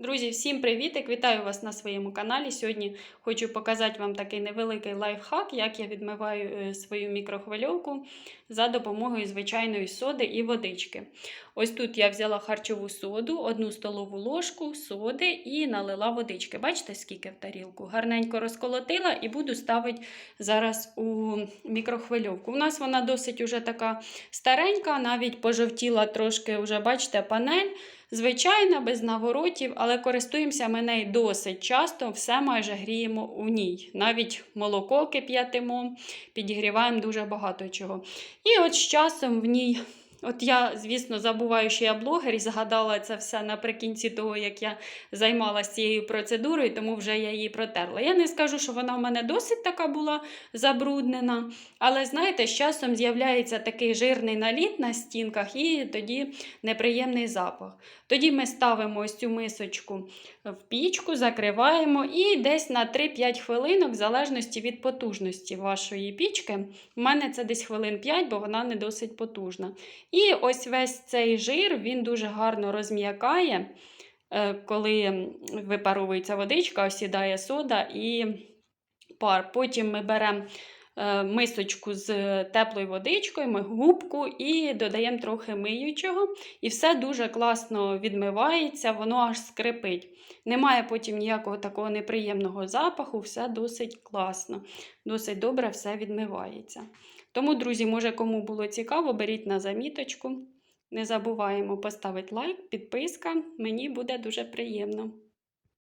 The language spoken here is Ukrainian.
Друзі, всім привітик! Вітаю вас на своєму каналі. Сьогодні хочу показати вам такий невеликий лайфхак, як я відмиваю е, свою мікрохвильовку за допомогою звичайної соди і водички. Ось тут я взяла харчову соду, одну столову ложку соди і налила водички. Бачите, скільки в тарілку? Гарненько розколотила і буду ставити зараз у мікрохвильовку. У нас вона досить уже така старенька, навіть пожовтіла трошки, вже, бачите, панель. Звичайна, без наворотів, але користуємося ми нею досить часто, все майже гріємо у ній. Навіть молоко кип'ятимо, підігріваємо дуже багато чого. І от з часом в ній. От я, звісно, забуваю, що я блогер і згадала це все наприкінці того, як я займалася цією процедурою, тому вже я її протерла. Я не скажу, що вона в мене досить така була забруднена, але знаєте, з часом з'являється такий жирний наліт на стінках, і тоді неприємний запах. Тоді ми ставимо ось цю мисочку в пічку, закриваємо і десь на 3-5 хвилинок, в залежності від потужності вашої пічки. У мене це десь хвилин 5, бо вона не досить потужна. І ось весь цей жир він дуже гарно розм'якає, е, коли випаровується водичка, осідає сода і пар. Потім ми беремо мисочку з теплою водичкою, ми губку і додаємо трохи миючого. І все дуже класно відмивається, воно аж скрипить. Немає потім ніякого такого неприємного запаху, все досить класно, досить добре все відмивається. Тому, друзі, може, кому було цікаво, беріть на заміточку. Не забуваємо поставити лайк, підписка. Мені буде дуже приємно.